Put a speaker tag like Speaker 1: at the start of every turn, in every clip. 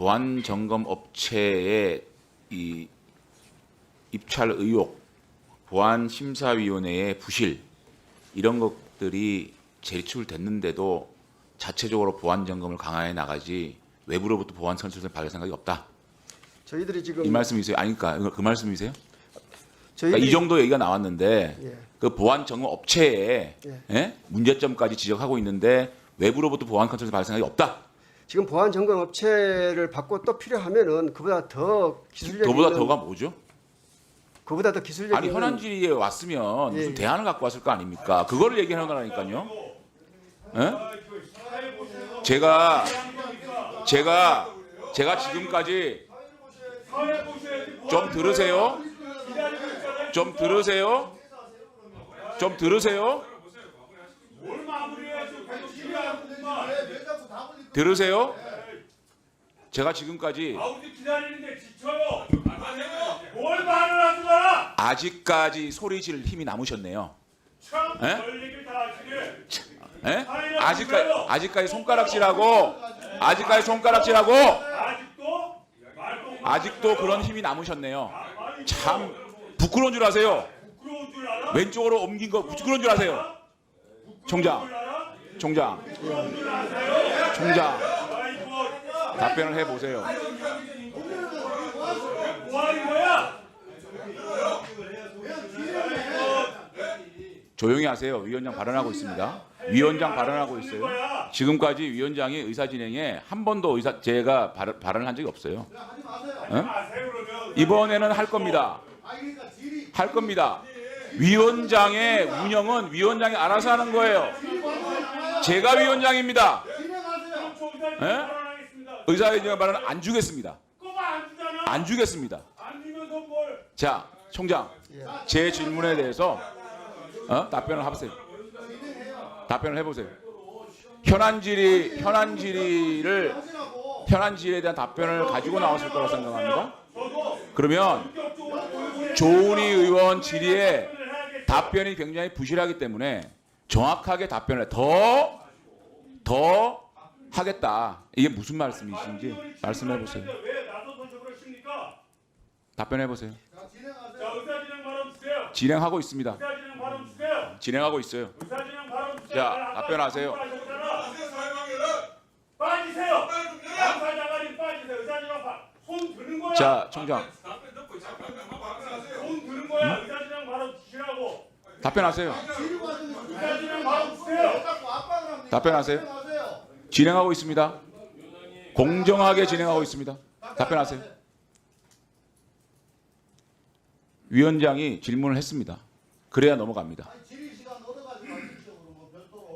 Speaker 1: 보안 점검 업체의 이 입찰 의혹, 보안 심사위원회의 부실 이런 것들이 제출됐는데도 자체적으로 보안 점검을 강화해 나가지 외부로부터 보안 선수를 받을 생각이 없다.
Speaker 2: 저희들이 지금
Speaker 1: 이 말씀이세요? 아니까 그, 그 말씀이세요? 그러니까 이 정도 얘기가 나왔는데
Speaker 2: 예.
Speaker 1: 그 보안 점검 업체에
Speaker 2: 예.
Speaker 1: 예? 문제점까지 지적하고 있는데 외부로부터 보안 컨트롤 받을 생각이 없다.
Speaker 2: 지금 보안 점검 업체를 받고 또 필요하면은 그보다 더 기술력
Speaker 1: 더보다
Speaker 2: 있는
Speaker 1: 더가 뭐죠?
Speaker 2: 그보다 더 기술력
Speaker 1: 아니
Speaker 2: 있는
Speaker 1: 현안지에 왔으면
Speaker 2: 예,
Speaker 1: 무슨
Speaker 2: 예.
Speaker 1: 대안을 갖고 왔을 거 아닙니까? 그거를 얘기하는 거라니까요. 예? 제가 제가 제가 지금까지 좀 들으세요. 좀 들으세요. 좀 들으세요. 들으세요. 제가 지금까지
Speaker 3: 아우디 기다리는데 지쳐요. 뭘 말을 하지 마라.
Speaker 1: 아직까지 소리 지를 힘이 남으셨네요.
Speaker 3: 참,
Speaker 1: 에?
Speaker 3: 별 얘기를 다 하시네.
Speaker 1: 예? 아직까지 아직까지 손가락질하고 아직까지 손가락질하고
Speaker 3: 아직도 말도 못
Speaker 1: 아직도 그런 힘이 남으셨네요. 참 부끄러운 줄 아세요.
Speaker 3: 부끄러운 줄 알아?
Speaker 1: 왼쪽으로 옮긴 거 부끄러운 줄 아세요. 총장,
Speaker 3: 알아?
Speaker 1: 총장, 총장
Speaker 3: 아 이고,
Speaker 1: 답변을 해 보세요.
Speaker 3: 뭐 하는 거야?
Speaker 1: 조용히 하세요. 위원장 발언하고 있습니다. 위원장 발언하고 있어요. 지금까지 위원장이 의사 진행에 한 번도 의사 제가 발언, 발언을 한 적이 없어요. 응?
Speaker 3: 그러면.
Speaker 1: 이번에는 할 겁니다. 할 겁니다. 위원장의 운영은 위원장이 알아서 하는 거예요. 제가 위원장입니다. 에?
Speaker 3: 발언하겠습니다.
Speaker 1: 의사회견 발언 안 주겠습니다.
Speaker 3: 안
Speaker 1: 주겠습니다. 자, 총장, 제 질문에 대해서 어? 답변을 해보세요. 답변을 해보세요. 현안 질의, 현안 질의를 현안 질의에 대한 답변을 가지고 나왔을 거라고 생각합니다. 그러면 조은희 의원 질의에 답변이 굉장히 부실하기 때문에 정확하게 답변을 더, 더 하겠다. 이게 무슨 말씀이신지 말씀해 보세요. 답변해 보세요.
Speaker 3: 자, 의사 진행 발언 주세요.
Speaker 1: 진행하고 있습니다.
Speaker 3: 의사 진행 발언 주세요.
Speaker 1: 진행하고 있어요.
Speaker 3: 의사 진행 발언 주세요.
Speaker 1: 자, 답변하세요.
Speaker 3: 하셨잖아. 빠지세요. 감사장관님 빠지세요. 의사 진행 발. 손 드는 거야.
Speaker 1: 자, 총장
Speaker 3: 손 드는 거야. 의사 진행 발언 주시라고.
Speaker 1: 답변하세요.
Speaker 3: 의사 진행 발언 주세요.
Speaker 1: 답변하세요. 진행하고 있습니다. 공정하게 진행하고 있습니다. 답변하세요. 위원장이 질문을 했습니다. 그래야 넘어갑니다.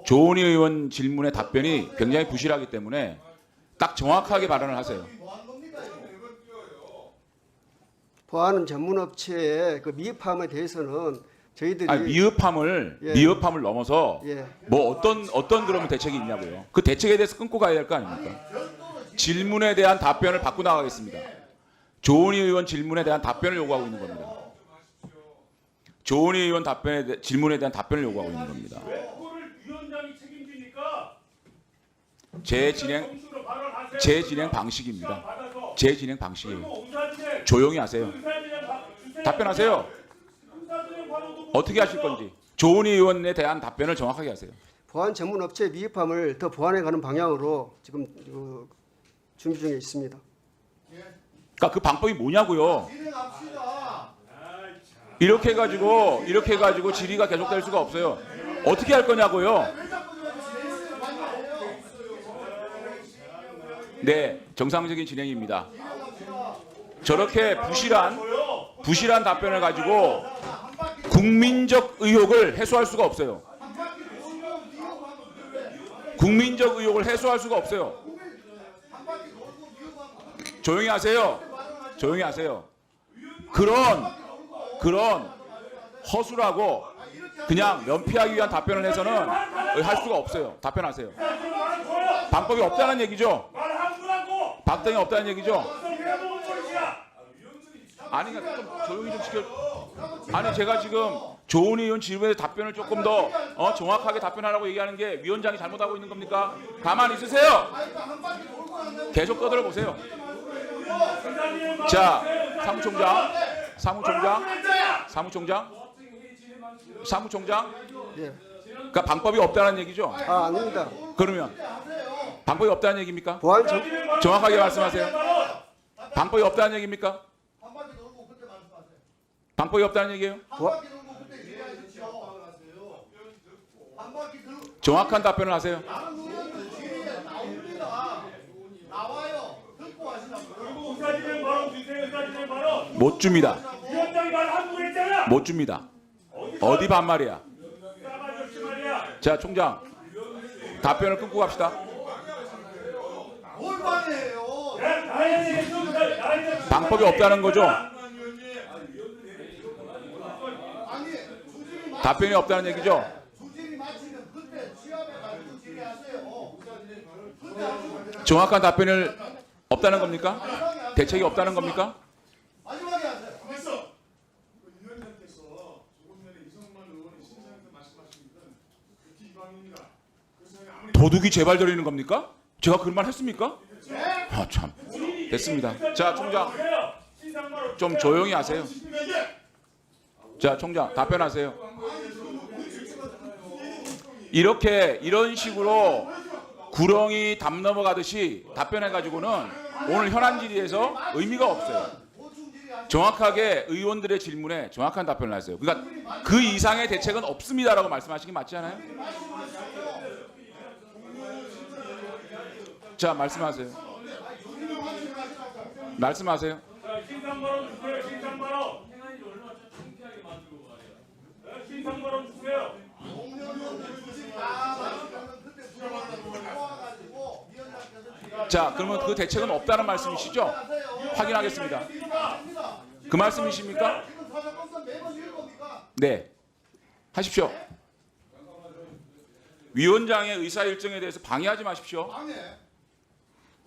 Speaker 1: 조은희 의원 질문의 답변이 굉장히 부실하기 때문에 딱 정확하게 발언을 하세요.
Speaker 2: 보안 전문 업체의 그 미흡함에 대해서는 저희들이
Speaker 1: 아니, 미흡함을
Speaker 2: 예.
Speaker 1: 미흡함을 넘어서
Speaker 2: 예.
Speaker 1: 뭐 어떤 어떤 그러면 대책이 있냐고요. 그 대책에 대해서 끊고 가야 될 거 아닙니까? 질문에 대한 답변을 받고 나가겠습니다. 조은희 의원 질문에 대한 답변을 요구하고 있는 겁니다. 조은희 의원 답변에 대, 질문에 대한 답변을 요구하고 있는 겁니다. 제 진행. 제 진행 방식입니다. 제 진행 방식이에요. 조용히 하세요. 답변하세요. 어떻게 하실. 건지 조은희 의원에 대한 답변을 정확하게 하세요.
Speaker 2: 보안 전문 업체의 미흡함을 더 보완해 가는 방향으로 지금 그 준비 중에 있습니다.
Speaker 1: 그러니까 그 방법이 뭐냐고요. 이렇게 해가지고 이렇게 해가지고 질의가 계속될 수가 없어요. 어떻게 할 거냐고요. 네, 정상적인 진행입니다. 저렇게 부실한 부실한 답변을 가지고 국민적 의혹을 해소할 수가 없어요. 국민적 의혹을 해소할 수가 없어요. 조용히 하세요. 조용히 하세요. 그런 그런 허술하고 그냥 면피하기 위한 답변을 해서는 할 수가 없어요. 답변하세요. 방법이 없다는 얘기죠. 박등이 없다는 얘기죠. 아니 그러니까 좀 조용히 좀 시켜. 아니 제가 지금 조은희 의원 질문에 답변을 조금 더 어, 정확하게 답변하라고 얘기하는 게 위원장이 잘못하고 있는 겁니까? 가만히 있으세요. 계속 떠들어 보세요. 자, 사무총장, 사무총장, 사무총장, 사무총장.
Speaker 2: 예.
Speaker 1: 그러니까 방법이 없다는 얘기죠.
Speaker 2: 아 아닙니다.
Speaker 1: 그러면 방법이 없다는 얘기입니까?
Speaker 2: 보안 정,
Speaker 1: 정확하게 말씀하세요. 방법이 없다는 얘기입니까? 방법이 없다는 얘기예요? 정확한 답변을 하세요. 못 줍니다. 못 줍니다. 어디 반말이야? 자, 총장. 답변을 끊고 갑시다. 방법이 없다는 거죠.
Speaker 4: 아니 주진이 마
Speaker 1: 답변이 없다는 얘기죠.
Speaker 4: 하시고
Speaker 1: 정확한 답변을 없다는 겁니까? 대책이 없다는 겁니까?
Speaker 5: 그 아무리
Speaker 1: 도둑이 재발 저리는 겁니까? 제가 그런 말 했습니까? 아, 참. 됐습니다. 자, 총장. 좀 조용히 하세요. 자, 총장 답변하세요. 이렇게 이런 식으로 구렁이 담 넘어가듯이 답변해 가지고는 오늘 현안 질의에서 의미가 없어요. 정확하게 의원들의 질문에 정확한 답변을 하세요. 그러니까 그 이상의 대책은 없습니다라고 말씀하시는 게 맞지 않아요? 자, 말씀하세요. 말씀하세요.
Speaker 4: 장께서 질의하세요.
Speaker 1: 자, 그러면 그 대책은 없다는 말씀이시죠? 확인하겠습니다. 그
Speaker 4: 말씀이십니까?
Speaker 1: 네. 하십시오. 위원장의 의사 일정에 대해서 방해하지 마십시오.
Speaker 4: 방해.